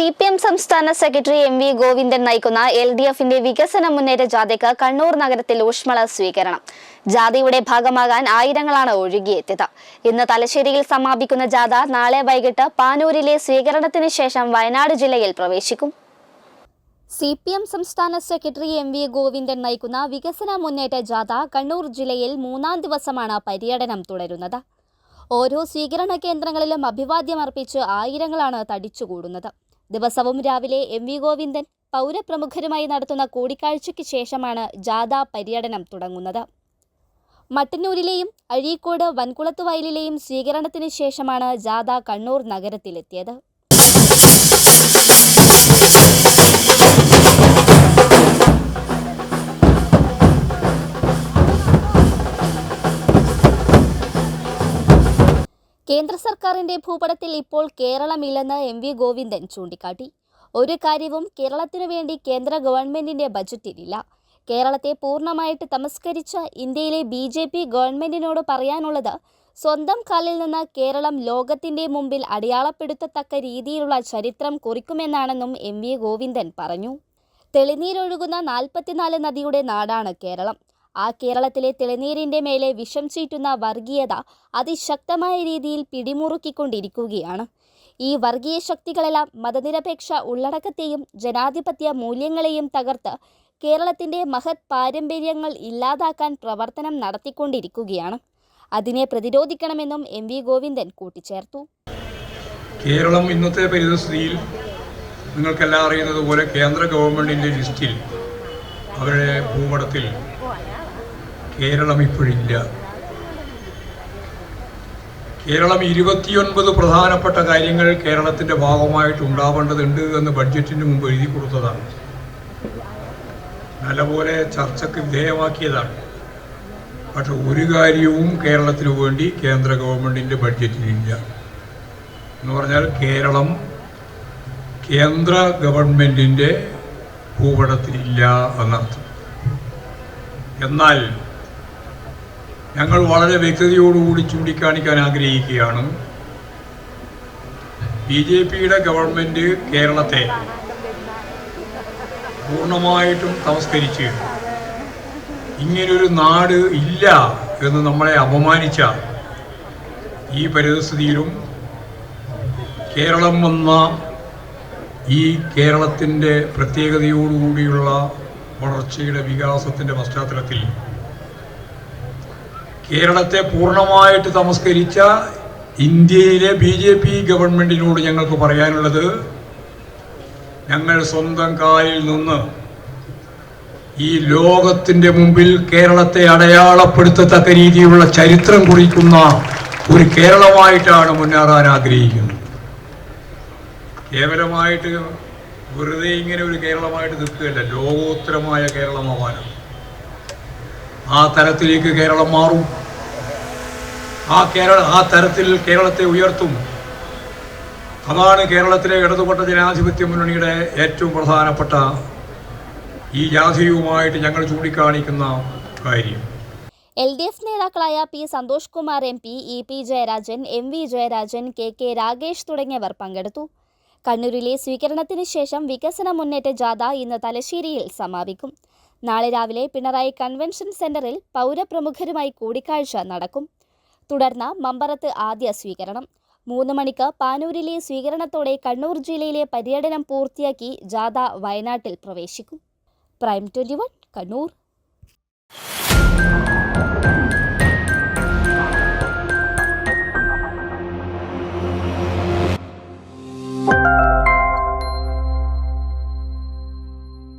C P M സംസ്ഥാന secretary M V Govindan നയിക്കുന്ന L D എഫിന്റെ വികസന മുന്നേറ്റ ജാഥയ്ക്ക് കണ്ണൂർ നഗരത്തിൽ ഊഷ്മള സ്വീകരണം. ജാഥയുടെ ഭാഗമാകാൻ ആയിരങ്ങളാണ് ഒഴുകിയെത്തിയത്. ഇന്ന് തലശ്ശേരിയിൽ സമാപിക്കുന്ന ജാഥ നാളെ വൈകിട്ട് പാനൂരിലെ സ്വീകരണത്തിന് ശേഷം വയനാട് ജില്ലയിൽ പ്രവേശിക്കും. സി പി എം സംസ്ഥാന സെക്രട്ടറി എം വി ഗോവിന്ദൻ നയിക്കുന്ന വികസന മുന്നേറ്റ ജാഥ കണ്ണൂർ ജില്ലയിൽ മൂന്നാം ദിവസമാണ് പര്യടനം തുടരുന്നത്. ഓരോ സ്വീകരണ കേന്ദ്രങ്ങളിലും അഭിവാദ്യമർപ്പിച്ച് ആയിരങ്ങളാണ് തടിച്ചുകൂടുന്നത്. ദിവസവും രാവിലെ എം വി ഗോവിന്ദൻ പൗരപ്രമുഖരുമായി നടത്തുന്ന കൂടിക്കാഴ്ചയ്ക്ക് ശേഷമാണ് ജാഥ പര്യടനം തുടങ്ങുന്നത്. മട്ടന്നൂരിലെയും അഴീക്കോട് വൻകുളത്തുവയലിലെയും സ്വീകരണത്തിന് ശേഷമാണ് ജാഥ കണ്ണൂർ നഗരത്തിലെത്തിയത്. കേന്ദ്ര സർക്കാരിന്റെ ഭൂപടത്തിൽ ഇപ്പോൾ കേരളമില്ലെന്ന് എം വി ഗോവിന്ദൻ ചൂണ്ടിക്കാട്ടി. ഒരു കാര്യവും കേരളത്തിനു വേണ്ടി കേന്ദ്ര ഗവൺമെന്റിന്റെ ബജറ്റിലില്ല. കേരളത്തെ പൂർണമായിട്ട് തമസ്കരിച്ച ഇന്ത്യയിലെ ബി ജെ പി ഗവൺമെന്റിനോട് പറയാനുള്ളത് സ്വന്തം കാലിൽ നിന്ന് കേരളം ലോകത്തിന്റെ മുമ്പിൽ അടയാളപ്പെടുത്തത്തക്ക രീതിയിലുള്ള ചരിത്രം കുറിക്കുമെന്നാണെന്നും എം വി ഗോവിന്ദൻ പറഞ്ഞു. തെളിനീരൊഴുകുന്ന നാൽപ്പത്തിനാല് നദിയുടെ നാടാണ് കേരളം. ആ കേരളത്തിലെ തെളിനീരിന്റെ മേലെ വിഷം ചീറ്റുന്ന വർഗീയത അതിശക്തമായ രീതിയിൽ പിടിമുറുക്കിക്കൊണ്ടിരിക്കുകയാണ്. ഈ വർഗീയ ശക്തികളെല്ലാം മതനിരപേക്ഷ ഉള്ളടക്കത്തെയും ജനാധിപത്യ മൂല്യങ്ങളെയും തകർത്ത് കേരളത്തിന്റെ മഹത് പാരമ്പര്യങ്ങൾ ഇല്ലാതാക്കാൻ പ്രവർത്തനം നടത്തിക്കൊണ്ടിരിക്കുകയാണ്. അതിനെ പ്രതിരോധിക്കണമെന്നും എം വി ഗോവിന്ദൻ കൂട്ടിച്ചേർത്തു. കേരളം ഇന്നത്തെ പരിതസ്ഥിതിയിൽ നിങ്ങൾക്കെല്ലാം അറിയുന്നത് പോലെ കേന്ദ്ര ഗവൺമെന്റിന്റെ ലിസ്റ്റിൽ അവരുടെ ഭൂപടത്തിൽ കേരളം ഇപ്പോഴില്ല. കേരളം ഇരുപത്തിയൊൻപത് പ്രധാനപ്പെട്ട കാര്യങ്ങൾ കേരളത്തിന്റെ ഭാഗമായിട്ട് ഉണ്ടാവേണ്ടതുണ്ട് എന്ന് ബഡ്ജറ്റിന് മുമ്പ് എഴുതി കൊടുത്തതാണ്. നല്ലപോലെ ചർച്ചയ്ക്ക് വിധേയമാക്കിയതാണ്. പക്ഷെ ഒരു കാര്യവും കേരളത്തിന് വേണ്ടി കേന്ദ്ര ഗവൺമെന്റിന്റെ ബഡ്ജറ്റിലില്ല. എന്ന് പറഞ്ഞാൽ കേരളം കേന്ദ്ര ഗവൺമെന്റിന്റെ ഭൂപടത്തിലില്ല എന്നർത്ഥം. എന്നാൽ ഞങ്ങൾ വളരെ വ്യക്തതയോടുകൂടി ചൂണ്ടിക്കാണിക്കാൻ ആഗ്രഹിക്കുകയാണ്. ബി ജെ പിയുടെ ഗവൺമെന്റ് കേരളത്തെ പൂർണമായിട്ടും തമസ്കരിച്ച് ഇങ്ങനൊരു നാട് ഇല്ല എന്ന് നമ്മളെ അപമാനിച്ച ഈ പരിതസ്ഥിതിയിലും കേരളം വന്ന ഈ കേരളത്തിന്റെ പ്രത്യേകതയോടുകൂടിയുള്ള വളർച്ചയുടെ വികാസത്തിന്റെ പശ്ചാത്തലത്തിൽ കേരളത്തെ പൂർണമായിട്ട് തമസ്കരിച്ച ഇന്ത്യയിലെ ബി ജെ പി ഗവൺമെന്റിനോട് ഞങ്ങൾക്ക് പറയാനുള്ളത് ഞങ്ങൾ സ്വന്തം കാലിൽ നിന്ന് ഈ ലോകത്തിന്റെ മുമ്പിൽ കേരളത്തെ അടയാളപ്പെടുത്തത്തക്ക രീതിയിലുള്ള ചരിത്രം കുറിക്കുന്ന ഒരു കേരളമായിട്ടാണ് മുന്നേറാൻ ആഗ്രഹിക്കുന്നത്. കേവലമായിട്ട് വെറുതെ ഇങ്ങനെ ഒരു കേരളമായിട്ട് നിൽക്കുകയല്ല ലോകോത്തരമായ കേരളമാവാനും. ആ തരത്തിലേക്ക് കേരളം മാറും. ആ കേരള ആ തരത്തിൽ കേരളത്തെ ഉയർത്തും. അതാണ് കേരളത്തിലെ ഇടതുപെട്ട ജനാധിപത്യ മുന്നണിയുടെ ഏറ്റവും പ്രധാനപ്പെട്ട ഈ ജാതിയുമായിട്ട് ഞങ്ങൾ ചൂണ്ടിക്കാണിക്കുന്ന കാര്യം. എൽ ഡി എഫ് നേതാക്കളായ P Santhosh Kumar M P E P Jayarajan M V Jayarajan K K Ragesh തുടങ്ങിയവർ പങ്കെടുത്തു. കണ്ണൂരിലെ സ്വീകരണത്തിന് ശേഷം വികസന മുന്നേറ്റ ജാഥ ഇന്ന് തലശ്ശേരിയിൽ സമാപിക്കും. നാളെ രാവിലെ പിണറായി കൺവെൻഷൻ സെന്ററിൽ പൗരപ്രമുഖരുമായി കൂടിക്കാഴ്ച നടക്കും. തുടർന്ന് മമ്പറത്ത് ആദ്യ സ്വീകരണം. മൂന്ന് മണിക്ക് പാനൂരിലെ സ്വീകരണത്തോടെ കണ്ണൂർ ജില്ലയിലെ പര്യടനം പൂർത്തിയാക്കി ജാഥ വയനാട്ടിൽ പ്രവേശിക്കും. Prime twenty Kannur.